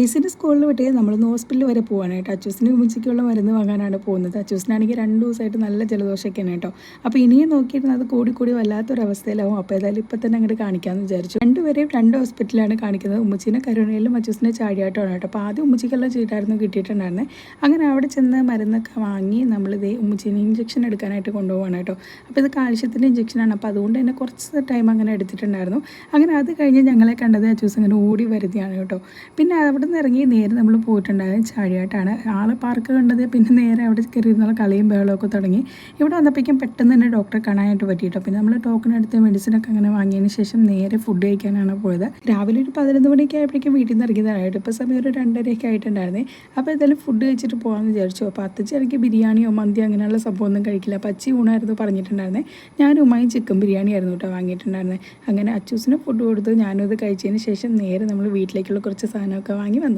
ബേസിന്റെ സ്കൂളിൽ വിട്ടേ നമ്മളൊന്ന് ഹോസ്പിറ്റലിൽ വരെ പോവാണ് കേട്ടോ. അച്ചൂസിന് ഉച്ചയ്ക്കുള്ള മരുന്ന് വാങ്ങാനാണ് പോകുന്നത്. അച്ചൂസിനാണെങ്കിൽ രണ്ട് ദിവസമായിട്ട് നല്ല ജലദോഷമൊക്കെയാണ് കേട്ടോ. അപ്പോൾ ഇനിയും നോക്കിയിരുന്നത് അത് കൂടി കൂടി വല്ലാത്തൊരവസ്ഥയിലാവും. അപ്പോൾ ഏതായാലും ഇപ്പം തന്നെ അങ്ങോട്ട് കാണിക്കാമെന്ന് വിചാരിച്ചു. രണ്ടുപേരെയും രണ്ട് ഹോസ്പിറ്റലിലാണ് കാണിക്കുന്നത്. ഉമ്മച്ചീനെ കരുണയിലും അച്ചൂസിനെ ചാടിയാട്ടമാണ് കേട്ടോ. അപ്പോൾ ആദ്യം ഉമ്മച്ചിക്കെല്ലാം ചീട്ടായിരുന്നു കിട്ടിയിട്ടുണ്ടായിരുന്നത് അങ്ങനെ അവിടെ ചെന്ന് മരുന്നൊക്കെ വാങ്ങി നമ്മൾ നമ്മളിത് ഉമ്മച്ചീനെ ഇഞ്ചക്ഷൻ എടുക്കാനായിട്ട് കൊണ്ടുപോവാണ് കേട്ടോ. അപ്പോൾ ഇത് കാൽഷ്യത്തിന്റെ ഇഞ്ചക്ഷനാണ് അപ്പോൾ അതുകൊണ്ട് തന്നെ കുറച്ച് ടൈം അങ്ങനെ എടുത്തിട്ടുണ്ടായിരുന്നു. അങ്ങനെ അത് കഴിഞ്ഞ് ഞങ്ങളെ കണ്ടത് അച്ചൂസ് അങ്ങനെ ഓടി വരുതിയാണ് കേട്ടോ. പിന്നെ അവിടെ ഇറങ്ങി നേരെ നമ്മൾ പോയിട്ടുണ്ടായത് ചാഴിയാട്ടാണ്. ആളെ പാർക്ക് കണ്ടത് പിന്നെ നേരെ അവിടെ കയറി ഇരുന്നുള്ള കളിയും ബഹളമൊക്കെ തുടങ്ങി. ഇവിടെ വന്നപ്പോഴേക്കും പെട്ടെന്ന് തന്നെ ഡോക്ടറെ കാണാനായിട്ട് പറ്റിയിട്ടോ പിന്നെ നമ്മൾ ടോക്കൺ എടുത്ത് മെഡിസിനൊക്കെ അങ്ങനെ വാങ്ങിയതിന് ശേഷം നേരെ ഫുഡ് കഴിക്കാനാണ് പോയത്. രാവിലെ ഒരു പതിനൊന്ന് മണിയൊക്കെ ആയപ്പോഴേക്കും വീട്ടിൽ നിന്ന് ഇറങ്ങിയതായിട്ട് ഇപ്പോൾ സമയം ഒരു രണ്ടരയൊക്കെ ആയിട്ടുണ്ടായിരുന്നേ. അപ്പോൾ എന്തായാലും ഫുഡ് കഴിച്ചിട്ട് പോകാമെന്ന് വിചാരിച്ചു. അപ്പോൾ അത്തച്ചി ഇറങ്ങി ബിരിയാണിയോ മന്തിയോ അങ്ങനെയുള്ള സംഭവമൊന്നും കഴിക്കില്ല. അച്ചി ഊണായിരുന്നു പറഞ്ഞിട്ടുണ്ടായിരുന്നേ. ഞാനും ഉമ്മയും ചിക്കൻ ബിരിയാണി ആയിരുന്നു കേട്ടോ വാങ്ങിയിട്ടുണ്ടായിരുന്നത് അങ്ങനെ അച്ചൂസിന് ഫുഡ് കൊടുത്ത്. ഞാനും ഇത് കഴിച്ചതിന് ശേഷം നേരെ നമ്മൾ വീട്ടിലേക്കുള്ള കുറച്ച് സാധനമൊക്കെ വാങ്ങി